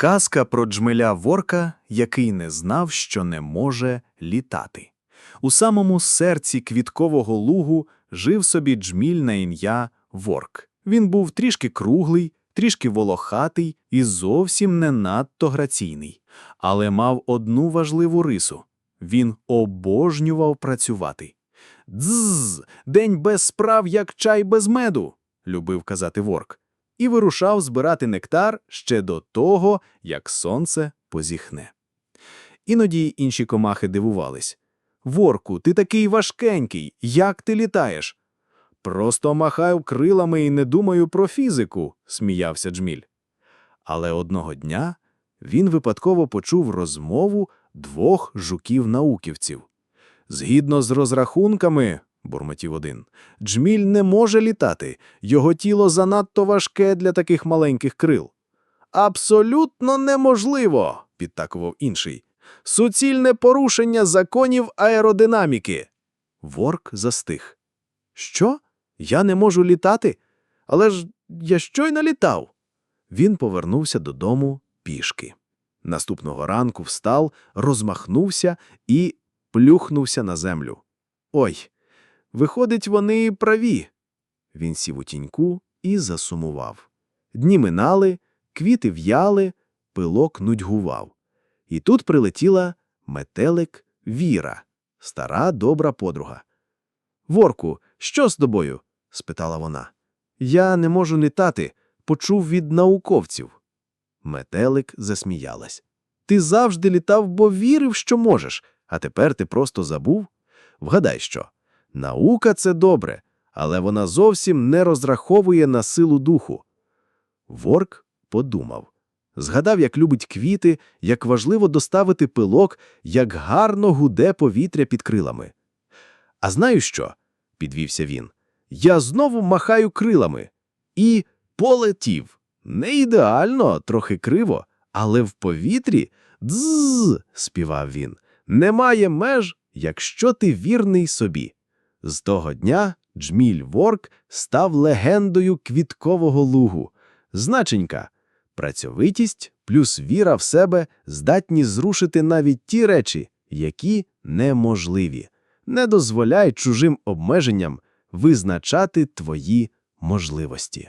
Казка про джмеля ворка, який не знав, що не може літати. У самому серці квіткового лугу жив собі джміль на ім'я Ворк. Він був трішки круглий, трішки волохатий і зовсім не надто граційний, але мав одну важливу рису – він обожнював працювати. «Дзз, день без справ, як чай без меду», – любив казати Ворк і вирушав збирати нектар ще до того, як сонце позіхне. Іноді інші комахи дивувались. «Ворку, ти такий важкенький, як ти літаєш?» «Просто махаю крилами і не думаю про фізику», – сміявся Джміль. Але одного дня він випадково почув розмову двох жуків-науківців. «Згідно з розрахунками, – бурмотів один, – Джміль не може літати, його тіло занадто важке для таких маленьких крил. Абсолютно неможливо, – підтакував інший. Суцільне порушення законів аеродинаміки. Ворк застиг. Що? Я не можу літати? Але ж я щойно літав. Він повернувся додому пішки. Наступного ранку встав, розмахнувся і плюхнувся на землю. Ой, виходить, вони праві. Він сів у тіньку і засумував. Дні минали, квіти в'яли, пилок нудьгував. І тут прилетіла метелик Віра, стара добра подруга. Ворку, що з тобою? спитала вона. Я не можу літати, почув від науковців. Метелик засміялась. Ти завжди літав, бо вірив, що можеш, а тепер ти просто забув? Вгадай що. Наука це добре, але вона зовсім не розраховує на силу духу. Ворк подумав. Згадав, як любить квіти, як важливо доставити пилок, як гарно гуде повітря під крилами. А знаю що? підвівся він. Я знову махаю крилами. І полетів. Не ідеально, трохи криво, але в повітрі дзз, співав він. Немає меж, якщо ти вірний собі. З того дня Джміль Ворк став легендою квіткового лугу. Значенька працьовитість плюс віра в себе здатні зрушити навіть ті речі, які неможливі. Не дозволяй чужим обмеженням визначати твої можливості.